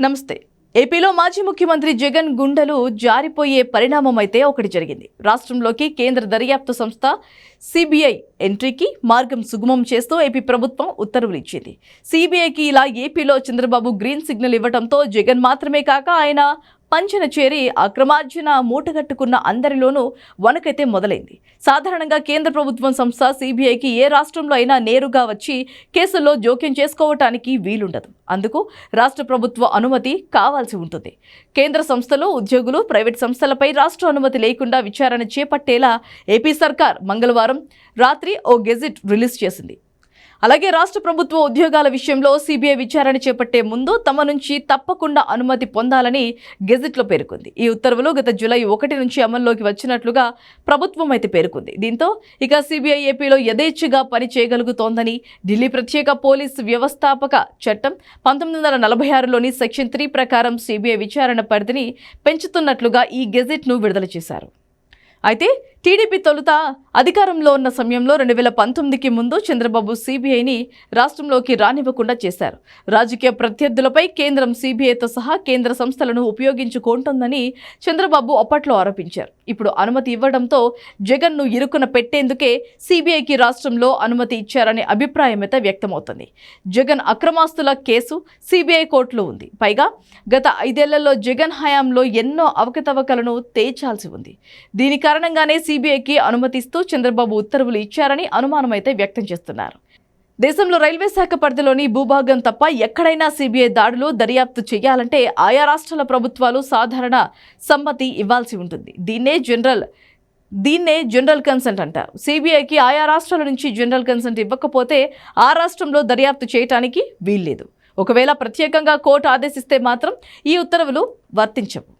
నమస్తే. ఏపీలో మాజీ ముఖ్యమంత్రి జగన్ గుండెలు జారిపోయే పరిణామం అయితే ఒకటి జరిగింది. రాష్ట్రంలోకి కేంద్ర దర్యాప్తు సంస్థ సిబిఐ ఎంట్రీకి మార్గం సుగమం చేస్తూ ఏపీ ప్రభుత్వం ఉత్తర్వులు ఇచ్చింది. సిబిఐకి ఇలా ఏపీలో చంద్రబాబు గ్రీన్ సిగ్నల్ ఇవ్వడంతో జగన్ మాత్రమే కాక ఆయన పంచన చేరి అక్రమార్జన మూటగట్టుకున్న అందరిలోనూ వణుకైతే మొదలైంది. సాధారణంగా కేంద్ర ప్రభుత్వం సంస్థ సిబిఐకి ఏ రాష్ట్రంలో అయినా నేరుగా వచ్చి కేసుల్లో జోక్యం చేసుకోవటానికి వీలుండదు. అందుకు రాష్ట్ర ప్రభుత్వ అనుమతి కావాల్సి ఉంటుంది. కేంద్ర సంస్థలు ఉద్యోగులు ప్రైవేట్ సంస్థలపై రాష్ట్ర అనుమతి లేకుండా విచారణ చేపట్టేలా ఏపీ సర్కార్ మంగళవారం రాత్రి ఓ గెజిట్ రిలీజ్ చేసింది. అలాగే రాష్ట్ర ప్రభుత్వ ఉద్యోగాల విషయంలో సిబిఐ విచారణ చేపట్టే ముందు తమ నుంచి తప్పకుండా అనుమతి పొందాలని గెజిట్లో పేర్కొంది. ఈ ఉత్తర్వులు గత జూలై ఒకటి నుంచి అమల్లోకి వచ్చినట్లుగా ప్రభుత్వం అయితే పేర్కొంది. దీంతో ఇక సిబిఐ ఏపీలో యథేచ్ఛగా పని చేయగలుగుతోందని ఢిల్లీ ప్రత్యేక పోలీస్ వ్యవస్థాపక చట్టం పంతొమ్మిది వందల నలభై ఆరులోని సెక్షన్ త్రీ ప్రకారం సిబిఐ విచారణ పరిధిని పెంచుతున్నట్లుగా ఈ గెజెట్ను విడుదల చేశారు. అయితే టీడీపీ తొలుత అధికారంలో ఉన్న సమయంలో రెండు వేల పంతొమ్మిదికి ముందు చంద్రబాబు సిబిఐని రాష్ట్రంలోకి రానివ్వకుండా చేశారు. రాజకీయ ప్రత్యర్థులపై కేంద్రం సిబిఐతో సహా కేంద్ర సంస్థలను ఉపయోగించుకుంటోందని చంద్రబాబు అప్పట్లో ఆరోపించారు. ఇప్పుడు అనుమతి ఇవ్వడంతో జగన్ను ఇరుకున పెట్టేందుకే సిబిఐకి రాష్ట్రంలో అనుమతి ఇచ్చారనే అభిప్రాయమైతే వ్యక్తమవుతుంది. జగన్ అక్రమాస్తుల కేసు సిబిఐ కోర్టులో ఉంది. పైగా గత ఐదేళ్ళలో జగన్ హయాంలో ఎన్నో అవకతవకలను తేల్చాల్సి ఉంది. దీని కారణంగానే సీబీఐకి అనుమతిస్తూ చంద్రబాబు ఉత్తర్వులు ఇచ్చారని అనుమానం అయితే వ్యక్తం చేస్తున్నారు. దేశంలో రైల్వే శాఖ పరిధిలోని భూభాగం తప్ప ఎక్కడైనా సిబిఐ దాడులు దర్యాప్తు చేయాలంటే ఆయా రాష్ట్రాల ప్రభుత్వాలు సాధారణ సమ్మతి ఇవ్వాల్సి ఉంటుంది. దీన్నే జనరల్ దీన్నే జనరల్ కన్సెంట్ అంటారు. సిబిఐకి ఆయా రాష్ట్రాల నుంచి జనరల్ కన్సెంట్ ఇవ్వకపోతే ఆ రాష్ట్రంలో దర్యాప్తు చేయటానికి వీల్లేదు. ఒకవేళ ప్రత్యేకంగా కోర్టు ఆదేశిస్తే మాత్రం ఈ ఉత్తర్వులు వర్తించవు.